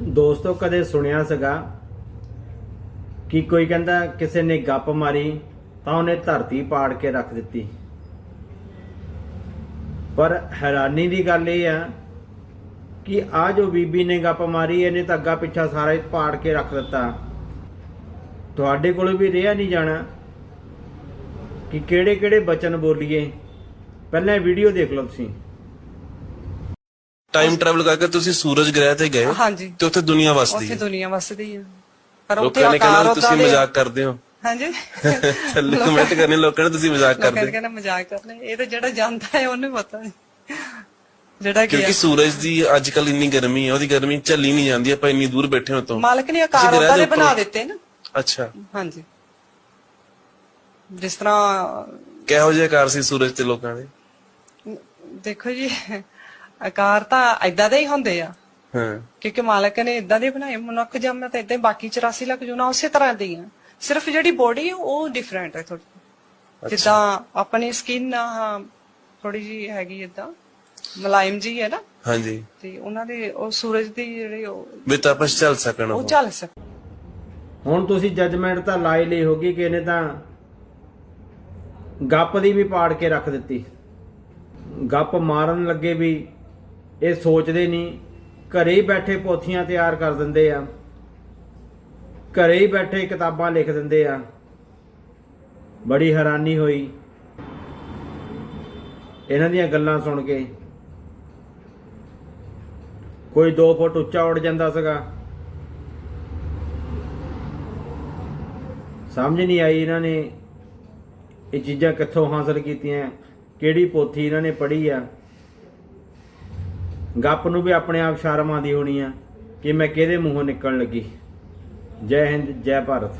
ਦੋਸਤੋ, ਕਦੇ ਸੁਣਿਆ ਸੀਗਾ ਕਿ ਕੋਈ ਕਹਿੰਦਾ ਕਿਸੇ ਨੇ ਗੱਪ ਮਾਰੀ ਤਾਂ ਉਹਨੇ ਧਰਤੀ ਪਾੜ ਕੇ ਰੱਖ ਦਿੱਤੀ। ਪਰ ਹੈਰਾਨੀ ਦੀ ਗੱਲ ਇਹ ਆ ਕਿ ਆ ਜੋ ਬੀਬੀ ਨੇ ਗੱਪ ਮਾਰੀ, ਇਹਨੇ ਤਾਂ ਅੱਗਾ ਪਿੱਛਾ ਸਾਰਾ ਹੀ ਪਾੜ ਕੇ ਰੱਖ ਦਿੱਤਾ। ਤੁਹਾਡੇ ਕੋਲ ਵੀ ਰਿਹਾ ਨਹੀਂ ਜਾਣਾ ਕਿ ਕਿਹੜੇ ਕਿਹੜੇ ਬਚਨ ਬੋਲੀਏ। ਪਹਿਲਾਂ ਵੀਡੀਓ ਦੇਖ ਲਓ ਤੁਸੀਂ। ਟਾਈਮ ਟਰੈਵਲ ਕਰਕੇ ਤੁਸੀਂ ਸੂਰਜ ਗ੍ਰਹਿ ਤੇ ਗਏ ਹਾਂਜੀ। ਤੇ ਉੱਥੇ ਦੁਨੀਆ ਵਸਦੀ ਉੱਥੇ ਹੈ। ਦੁਨੀਆ ਵਸਦੀ ਆ ਪਰ ਉੱਥੇ ਲੋਕਾਂ ਨੇ ਆਕਾਰ ਕਹਿਣਾ ਉਦਾਂ ਤੁਸੀਂ ਦੇ। ਮਜ਼ਾਕ ਕਰਦੇ ਹੋ। ਹਾਂਜੀ। ਥੱਲੇ ਕਮੈਂਟ ਕਰਨੇ ਲੋਕਾਂ ਨੇ ਤੁਸੀਂ ਮਜ਼ਾਕ ਲੋਕਾਂ ਨੇ ਕਰਦੇ ਕਹਿੰਦਾ ਮਜ਼ਾਕ ਕਰਨੇ। ਇਹ ਤਾਂ ਜਿਹੜਾ ਜਾਂਦਾ ਹੈ ਉਹਨੂੰ ਪਤਾ ਜਿਹੜਾ ਗਿਆ। ਕਿਉਂਕਿ ਸੂਰਜ ਦੀ ਅੱਜ ਕੱਲ ਇੰਨੀ ਗਰਮੀ ਹੈ ਉਹਦੀ ਗਰਮੀ ਝੱਲੀ ਨਹੀਂ ਜਾਂਦੀ ਆਪਾਂ ਇੰਨੀ ਦੂਰ ਬੈਠੇ ਹਾਂ ਤੋਂ ਮਾਲਕ ਨੇ ਆਕਾਰ ਤੁਸੀਂ ਗ੍ਰਹਿ ਉਦਾਂ ਦੇ ਦੇ ਬਣਾ ਉੱਪਰ- ਦਿੱਤੇ ਨਾ। ਅੱਛਾ। ਹਾਂਜੀ। ਜਿਸ ਤਰ੍ਹਾਂ ਕਿਹੋ ਜਿਹੇ ਕਾਰ ਸੀ ਸੂਰਜ ਤੇ ਲੋਕਾਂ ਦੇ? ਦੇਖੋ ਜੀ ਆਕਾਰ ਤਾਂ ਐਦਾਂ ਦੇ ਹੀ ਹੁੰਦੇ ਆ। ਹਾਂ। ਕਿਉਂਕਿ ਮਾਲਕ ਨੇ ਇਦਾਂ ਦੇ ਬਣਾਏ ਮਨੁੱਖ ਜੰਮ ਤਾਂ ਇਦਾਂ ਬਾਕੀ 84 ਲੱਖ ਜੂਨਾ ਉਸੇ ਤਰ੍ਹਾਂ ਦੀ ਆ। ਸਿਰਫ ਜਿਹੜੀ ਬੋਡੀ ਹੈ ਉਹ ਡਿਫਰੈਂਟ ਹੈ ਥੋੜੀ ਜਿੱਦਾਂ ਆਪਣੀ ਸਕਿਨ ਆ ਥੋੜੀ ਜੀ ਹੈਗੀ ਇਦਾਂ ਮੁਲਾਇਮ ਜੀ ਹੈ ਨਾ। ਹਾਂਜੀ। ਤੇ ਉਹਨਾਂ ਦੇ ਉਹ ਸੂਰਜ ਦੀ ਜਿਹੜੇ ਉਹ ਵੀ ਤਾਂ ਆਪਾਂ ਚੱਲ ਸਕਣ ਉਹ ਉਹ। ਚੱਲ ਸਕ ਹੁਣ ਤੁਸੀਂ ਜੱਜਮੈਂਟ ਤਾਂ ਲਾਈ ਲਈ ਹੋਗੀ ਕਿ ਇਹਨੇ ਤਾਂ ਗੱਪ ਦੀ ਵੀ ਪਾੜ ਕੇ ਰੱਖ ਦਿੱਤੀ। ਗੱਪ ਮਾਰਨ ਲੱਗੇ ਵੀ ਇਹ ਸੋਚਦੇ ਨਹੀਂ। ਘਰੇ ਹੀ ਬੈਠੇ ਪੋਥੀਆਂ ਤਿਆਰ ਕਰ ਦਿੰਦੇ ਆ। ਘਰੇ ਹੀ ਬੈਠੇ ਕਿਤਾਬਾਂ ਲਿਖ ਦਿੰਦੇ ਆ। ਬੜੀ ਹੈਰਾਨੀ ਹੋਈ। ਇਹਨਾਂ ਦੀਆਂ ਗੱਲਾਂ ਸੁਣ ਕੇ। ਕੋਈ 2 ਫੁੱਟ ਉੱਚਾ ਉੱਡ ਜਾਂਦਾ ਸੀਗਾ। ਸਮਝ ਨਹੀਂ ਆਈ ਇਹਨਾਂ ਨੇ ਇਹ ਚੀਜ਼ਾਂ ਕਿੱਥੋਂ ਹਾਸਲ ਕੀਤੀਆਂ, ਕਿਹੜੀ ਪੋਥੀ ਇਹਨਾਂ ਨੇ ਪੜ੍ਹੀ ਆ। ਗੱਪ ਨੂੰ ਵੀ ਆਪਣੇ ਆਪ ਸ਼ਰਮ ਆਉਂਦੀ ਹੋਣੀ ਆ ਕਿ ਮੈਂ ਕਿਹਦੇ ਮੂੰਹੋਂ ਨਿਕਲਣ ਲੱਗੀ। ਜੈ ਹਿੰਦ, ਜੈ ਭਾਰਤ।